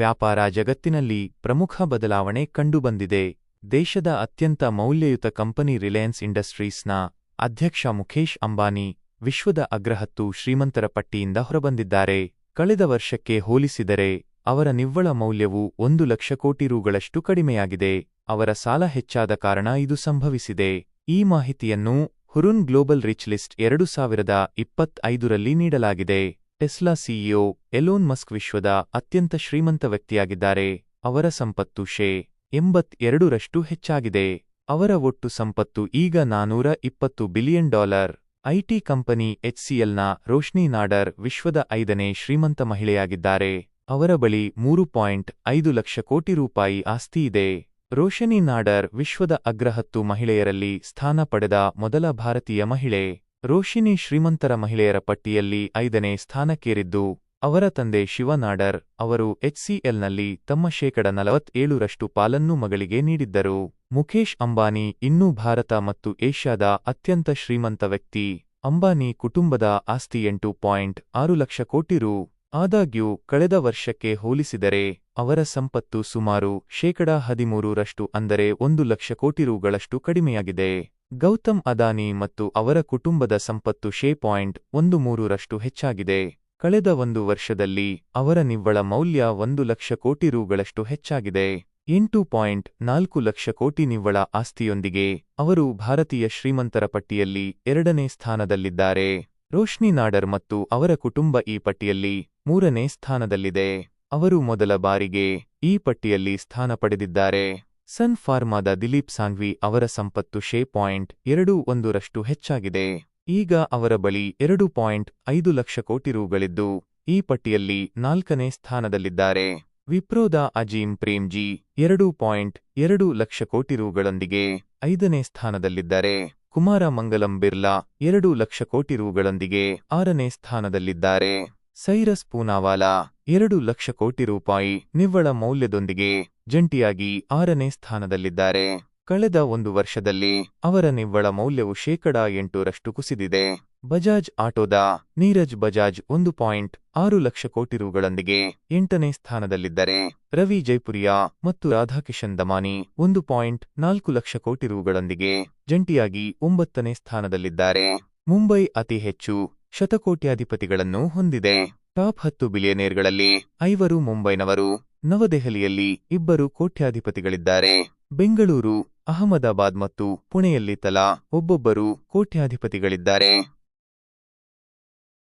ವ್ಯಾಪಾರ ಜಗತ್ತಿನಲ್ಲಿ ಪ್ರಮುಖ ಬದಲಾವಣೆ ಕಂಡುಬಂದಿದೆ. ದೇಶದ ಅತ್ಯಂತ ಮೌಲ್ಯಯುತ ಕಂಪನಿ ರಿಲಯನ್ಸ್ ಇಂಡಸ್ಟ್ರೀಸ್ನ ಅಧ್ಯಕ್ಷ ಮುಖೇಶ್ ಅಂಬಾನಿ ವಿಶ್ವದ ಅಗ್ರಹತ್ತು ಶ್ರೀಮಂತರ ಪಟ್ಟಿಯಿಂದ ಹೊರಬಂದಿದ್ದಾರೆ. ಕಳೆದ ವರ್ಷಕ್ಕೆ ಹೋಲಿಸಿದರೆ ಅವರ ನಿವ್ವಳ ಮೌಲ್ಯವು ಒಂದು ಲಕ್ಷ ಕೋಟಿ ರೂಗಳಷ್ಟು ಕಡಿಮೆಯಾಗಿದೆ. ಅವರ ಸಾಲ ಹೆಚ್ಚಾದ ಕಾರಣ ಇದು ಸಂಭವಿಸಿದೆ. ಈ ಮಾಹಿತಿಯನ್ನು ಹುರುನ್ ಗ್ಲೋಬಲ್ ರಿಚ್ ಲಿಸ್ಟ್ ಎರಡು ಸಾವಿರದ ಇಪ್ಪತ್ತೈದರಲ್ಲಿ ನೀಡಲಾಗಿದೆ. ಟೆಸ್ಲಾ ಸಿಇಒ ಎಲೋನ್ ಮಸ್ಕ್ ವಿಶ್ವದ ಅತ್ಯಂತ ಶ್ರೀಮಂತ ವ್ಯಕ್ತಿಯಾಗಿದ್ದಾರೆ. ಅವರ ಸಂಪತ್ತು ಶೇ ಎಂಬತ್ತೆರಡರಷ್ಟು ಹೆಚ್ಚಾಗಿದೆ. ಅವರ ಒಟ್ಟು ಸಂಪತ್ತು ಈಗ ನಾನೂರ ಇಪ್ಪತ್ತು ಬಿಲಿಯನ್ ಡಾಲರ್. ಐಟಿ ಕಂಪನಿ ಎಚ್ಸಿಎಲ್ನ ರೋಶ್ನಿ ನಾಡರ್ ವಿಶ್ವದ ಐದನೇ ಶ್ರೀಮಂತ ಮಹಿಳೆಯಾಗಿದ್ದಾರೆ. ಅವರ ಬಳಿ ಮೂರು ಪಾಯಿಂಟ್ ಐದು ಲಕ್ಷ ಕೋಟಿ ರೂಪಾಯಿ ಆಸ್ತಿಯಿದೆ ರೋಶನಿ ನಾಡರ್ ವಿಶ್ವದ ಅಗ್ರಹತ್ತು ಮಹಿಳೆಯರಲ್ಲಿ ಸ್ಥಾನ ಪಡೆದ ಮೊದಲ ಭಾರತೀಯ ಮಹಿಳೆ. ರೋಶಿನಿ ಶ್ರೀಮಂತರ ಮಹಿಳೆಯರ ಪಟ್ಟಿಯಲ್ಲಿ ಐದನೇ ಸ್ಥಾನಕ್ಕೇರಿದ್ದು, ಅವರ ತಂದೆ ಶಿವನಾಡರ್ ಅವರು ಎಚ್ಸಿಎಲ್ನಲ್ಲಿ ತಮ್ಮ ಶೇಕಡ ನಲವತ್ತೇಳರಷ್ಟು ಪಾಲನ್ನು ಮಗಳಿಗೆ ನೀಡಿದ್ದರು. ಮುಖೇಶ್ ಅಂಬಾನಿ ಇನ್ನೂ ಭಾರತ ಮತ್ತು ಏಷ್ಯಾದ ಅತ್ಯಂತ ಶ್ರೀಮಂತ ವ್ಯಕ್ತಿ. ಅಂಬಾನಿ ಕುಟುಂಬದ ಆಸ್ತಿ ಎಂಟು ಪಾಯಿಂಟ್ ಆರು ಲಕ್ಷ ಕೋಟಿ ರು. ಆದಾಗ್ಯೂ, ಕಳೆದ ವರ್ಷಕ್ಕೆ ಹೋಲಿಸಿದರೆ, ಅವರ ಸಂಪತ್ತು ಸುಮಾರು ಶೇಕಡ ಹದಿಮೂರರಷ್ಟು ಅಂದರೆ ಒಂದು ಲಕ್ಷ ಕೋಟಿ ರೂಗಳಷ್ಟು ಕಡಿಮೆಯಾಗಿದೆ. ಗೌತಮ್ ಅದಾನಿ ಮತ್ತು ಅವರ ಕುಟುಂಬದ ಸಂಪತ್ತು ಶೇ ಪಾಯಿಂಟ್ ಒಂದು ಮೂರರಷ್ಟು ಹೆಚ್ಚಾಗಿದೆ. ಕಳೆದ ಒಂದು ವರ್ಷದಲ್ಲಿ ಅವರ ನಿವ್ವಳ ಮೌಲ್ಯ ಒಂದು ಲಕ್ಷ ಕೋಟಿ ರೂಗಳಷ್ಟು ಹೆಚ್ಚಾಗಿದೆ. ಎಂಟು ಪಾಯಿಂಟ್ ನಾಲ್ಕು ಲಕ್ಷ ಕೋಟಿ ನಿವ್ವಳ ಆಸ್ತಿಯೊಂದಿಗೆ ಅವರು ಭಾರತೀಯ ಶ್ರೀಮಂತರ ಪಟ್ಟಿಯಲ್ಲಿ ಎರಡನೇ ಸ್ಥಾನದಲ್ಲಿದ್ದಾರೆ. ರೋಶ್ನಿ ನಾಡರ್ ಮತ್ತು ಅವರ ಕುಟುಂಬ ಈ ಪಟ್ಟಿಯಲ್ಲಿ ಮೂರನೇ ಸ್ಥಾನದಲ್ಲಿದೆ. ಅವರು ಮೊದಲ ಬಾರಿಗೆ ಈ ಪಟ್ಟಿಯಲ್ಲಿ ಸ್ಥಾನ ಪಡೆದಿದ್ದಾರೆ. ಸನ್ ಫಾರ್ಮಾದ ದಿಲೀಪ್ ಸಾಂಗ್ವಿ ಅವರ ಸಂಪತ್ತು ಶೇ ಪಾಯಿಂಟ್ ಎರಡು ಒಂದರಷ್ಟು ಹೆಚ್ಚಾಗಿದೆ. ಈಗ ಅವರ ಬಳಿ ಎರಡು ಪಾಯಿಂಟ್ ಐದು ಲಕ್ಷ ಕೋಟಿ ರೂಗಳಿದ್ದು, ಈ ಪಟ್ಟಿಯಲ್ಲಿ ನಾಲ್ಕನೇ ಸ್ಥಾನದಲ್ಲಿದ್ದಾರೆ. ವಿಪ್ರೋದ ಅಜೀಂ ಪ್ರೇಮ್ಜಿ ಎರಡು ಪಾಯಿಂಟ್ ಎರಡು ಲಕ್ಷ ಕೋಟಿ ರೂಗಳೊಂದಿಗೆ ಐದನೇ ಸ್ಥಾನದಲ್ಲಿದ್ದಾರೆ. ಕುಮಾರ ಮಂಗಲಂ ಬಿರ್ಲಾ ಎರಡು ಲಕ್ಷ ಕೋಟಿ ರೂಗಳೊಂದಿಗೆ ಆರನೇ ಸ್ಥಾನದಲ್ಲಿದ್ದಾರೆ. ಸೈರಸ್ ಪೂನಾವಾಲಾ ಎರಡು ಲಕ್ಷ ಕೋಟಿ ರೂಪಾಯಿ ನಿವ್ವಳ ಮೌಲ್ಯದೊಂದಿಗೆ ಜಂಟಿಯಾಗಿ ಆರನೇ ಸ್ಥಾನದಲ್ಲಿದ್ದಾರೆ. ಕಳೆದ ಒಂದು ವರ್ಷದಲ್ಲಿ ಅವರ ನಿವ್ವಳ ಮೌಲ್ಯವು ಶೇಕಡಾ ಎಂಟರಷ್ಟು ಕುಸಿದಿದೆ. ಬಜಾಜ್ ಆಟೋದ ನೀರಜ್ ಬಜಾಜ್ ಒಂದು ಪಾಯಿಂಟ್ ಆರು ಲಕ್ಷ ಕೋಟಿ ರುಗಳೊಂದಿಗೆ ಎಂಟನೇ ಸ್ಥಾನದಲ್ಲಿದ್ದರೆ, ರವಿ ಜೈಪುರಿಯಾ ಮತ್ತು ರಾಧಾಕಿಶನ್ ದಮಾನಿ ಒಂದು ಪಾಯಿಂಟ್ ನಾಲ್ಕು ಲಕ್ಷ ಕೋಟಿ ರುಗಳೊಂದಿಗೆ ಜಂಟಿಯಾಗಿ ಒಂಬತ್ತನೇ ಸ್ಥಾನದಲ್ಲಿದ್ದಾರೆ. ಮುಂಬೈ ಅತಿ ಹೆಚ್ಚು ಶತಕೋಟ್ಯಾಧಿಪತಿಗಳನ್ನು ಹೊಂದಿದೆ. ಟಾಪ್ ಹತ್ತು ಬಿಲಿಯನೇರ್ಗಳಲ್ಲಿ ಐವರು ಮುಂಬೈನವರು ನವದೆಹಲಿಯಲ್ಲಿ ಇಬ್ಬರು ಕೋಟ್ಯಾಧಿಪತಿಗಳಿದ್ದಾರೆ. ಬೆಂಗಳೂರು ಅಹಮದಾಬಾದ್ ಮತ್ತು ಪುಣೆಯಲ್ಲಿ ತಲಾ ಒಬ್ಬೊಬ್ಬರು ಕೋಟ್ಯಾಧಿಪತಿಗಳಿದ್ದಾರೆ.